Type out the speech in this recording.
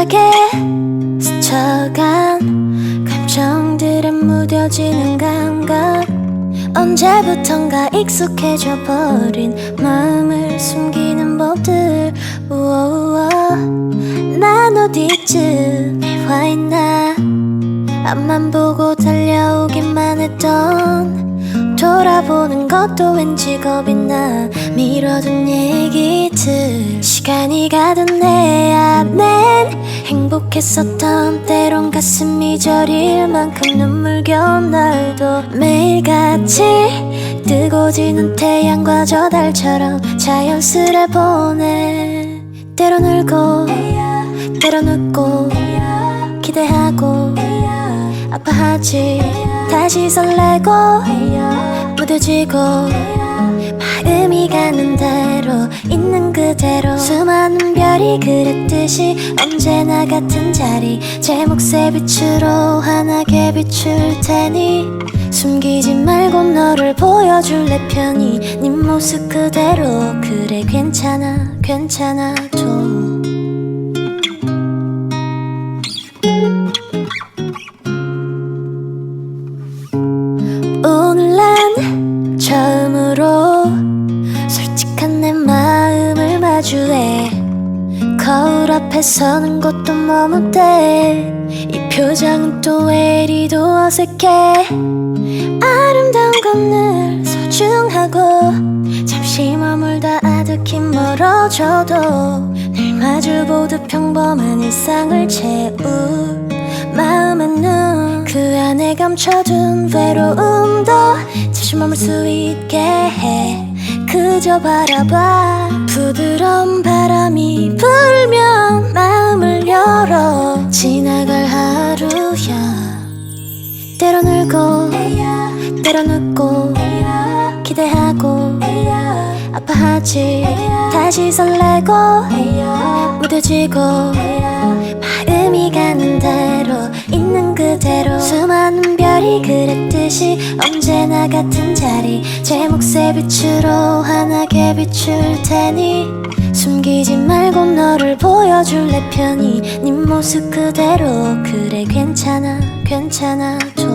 빠르게 스쳐간 감정들에 무뎌지는 감각. 언제부턴가 익숙해져 버린 마음을 숨기는 법들. 우오우오. 난 어디쯤에 와 있나. 앞만 보고 달려오기만 했던 돌아보는 것도 왠지 겁이 나. 미뤄둔 얘기들 시간이 가던 내 안엔 행복했었던 때론 가슴이 저릴 만큼 눈물겨운 날도 매일같이 뜨고 지는 태양과 저 달처럼 자연스레 보내. 때론 울고 때론 웃고 기대하고 아파하지. 다시 설레고 무뎌지고 마음이 가는 대로 있는 그대로. 수많은 별이 그랬듯이 언제나 같은 자리. 제 몫의 빛으로 환하게 비출 테니. 숨기지 말고 너를 보여줄래 편히. 네 모습 그대로 그래 괜찮아 괜찮아 좀 오늘 난 처음으로 솔직한 내 마음을 마주해 거울 앞에 서는 것도 머뭇대 이 표정은 또 왜 이리도 어색해? 아름다운 건 늘 소중하고 잠시 머물다 아득히 멀어져도 늘 마주보듯 평범한 일상을 채울 마음에는 그 안에 감춰둔 외로움도 잠시 머물 수 있게 해. 그저 바라봐. 부드러운 바 람이 불면 마음을 열어 지나갈 하루야. 때론 울고 때론 웃고 기대하고 아파하지 다시 설레고 무뎌지고 마음이 가는 대로 있는 그대로 말이 그랬듯이 언제나 같은 자리. 제 몫의 빛으로 환하게 비출 테니. 숨기지 말고 너를 보여줄 내 편이. 네 모습 그대로 그래 괜찮아 괜찮아 줘